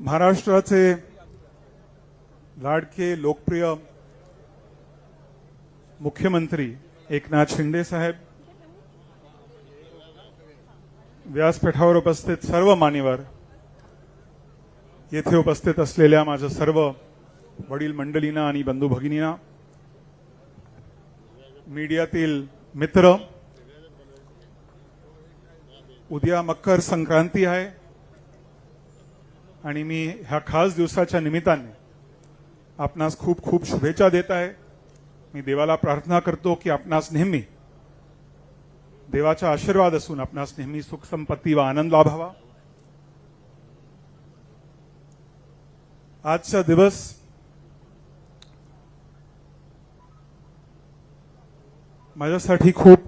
महाराष्ट्राचे लाडके लोकप्रिय मुख्यमंत्री एकनाथ शिंदे साहेब व्यासपीठावर उपस्थित सर्व मान्यवर येथे उपस्थित असलेल्या माझं सर्व वडील मंडळींना आणि बंधू भगिनींना मीडियातील मित्र उद्या मकर संक्रांती आहे. आणि मी ह्या खास दिवसाच्या निमित्ताने आपणास खूप खूप शुभेच्छा देत आहे. मी देवाला प्रार्थना करतो की आपणास नेहमी देवाचा आशीर्वाद असून आपणास नेहमी सुख संपत्ती व आनंद लाभावा. आजचा दिवस माझ्यासाठी खूप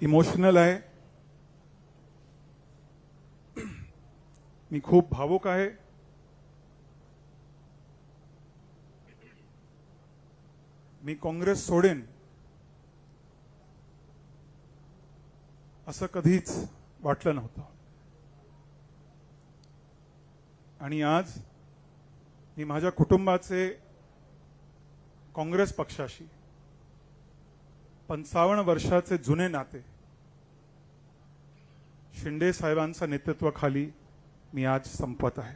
इमोशनल आहे. मी खूप भावुक आहे. मी काँग्रेस सोडेन. असं कधीच वाटलं नव्हतं. आणि आज मी माझ्या कुटुंबाचे काँग्रेस पक्षाशी पंचावन्न वर्षाचे जुने नाते शिंदे साहेबांच्या नेतृत्वाखाली मी आज संपत आहे.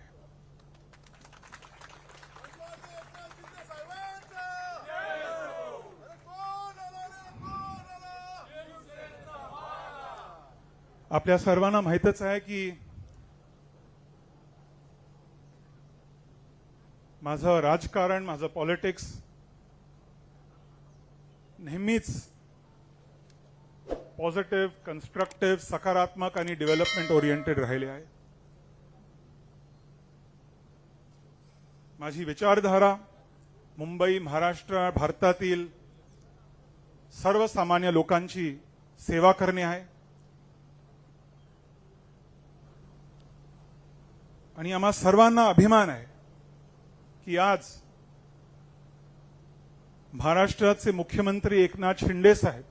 आपल्या सर्वांना माहितच आहे की माझं राजकारण माझं पॉलिटिक्स नेहमीच पॉझिटिव्ह कन्स्ट्रक्टिव्ह सकारात्मक आणि डेव्हलपमेंट ओरिएंटेड राहिले आहे. माझी विचारधारा मुंबई महाराष्ट्र भारतातील सर्वसामान्य लोकांची सेवा करणे आहे. आणि आम्हा सर्वांना अभिमान आहे की आज महाराष्ट्राचे मुख्यमंत्री एकनाथ शिंदे साहेब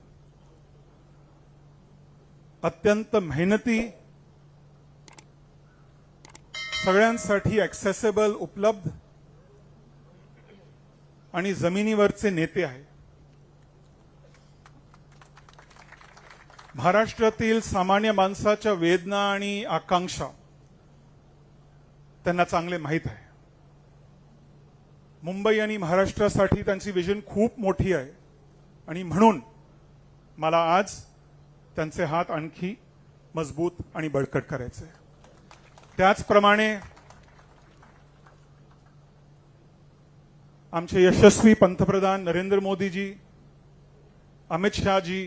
अत्यंत मेहनती सगळ्यांसाठी ॲक्सेसेबल उपलब्ध आणि जमिनीवरचे नेते आहे महाराष्ट्रातील सामान्य माणसाच्या वेदना आणि आकांक्षा त्यांना चांगले माहीत आहे. मुंबई आणि महाराष्ट्रासाठी त्यांची विजन खूप मोठी आहे. आणि म्हणून मला आज त्यांचे हात आणखी मजबूत आणि बळकट करायचे त्याचप्रमाणे आमचे यशस्वी पंतप्रधान नरेंद्र मोदीजी अमित शहाजी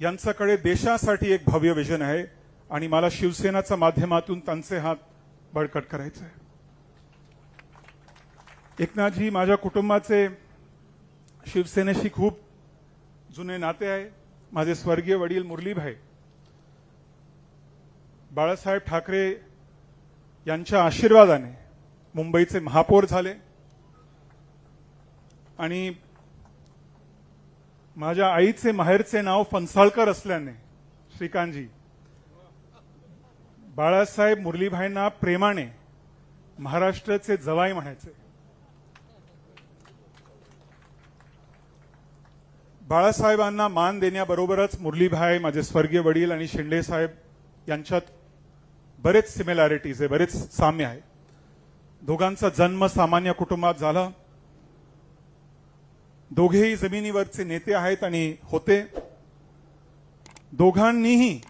यांच्याकडे देशासाठी एक भव्य विजन आहे आणि मला शिवसेनाच्या माध्यमातून त्यांचे हात बळकट करायचे आहे. एकनाथजी माझ्या कुटुंबाचे शिवसेनेशी खूप जुने नाते आहे. माझे स्वर्गीय वडील मुरलीभाई बाळासाहेब ठाकरे यांच्या आशीर्वादाने मुंबईचे महापौर झाले. आणि माझ्या आईचे माहेरचे नाव फणसाळकर असल्याने श्रीकांतजी बाळासाहेब मुरलीभाईंना प्रेमाने महाराष्ट्राचे जवाई म्हणायचे. बाळासाहेबांना मान देण्याबरोबरच मुरलीभाई माझे स्वर्गीय वडील आणि शिंदे साहेब यांच्यात बरेच सिमिलॅरिटीज आहे बरेच साम्य आहे. दोघांचा जन्म सामान्य कुटुंबात झाला. दोघेही जमिनीवरचे नेते आहेत आणि होते. दोघांनीही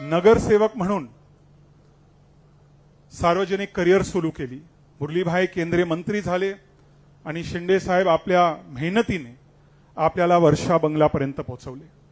नगरसेवक म्हणून सार्वजनिक करिअर सुरू केली. मुरलीभाई केंद्रीय मंत्री झाले आणि शिंदे साहेब आपल्या मेहनतीने आपल्याला वर्षा बंगलापर्यंत पोहोचवले.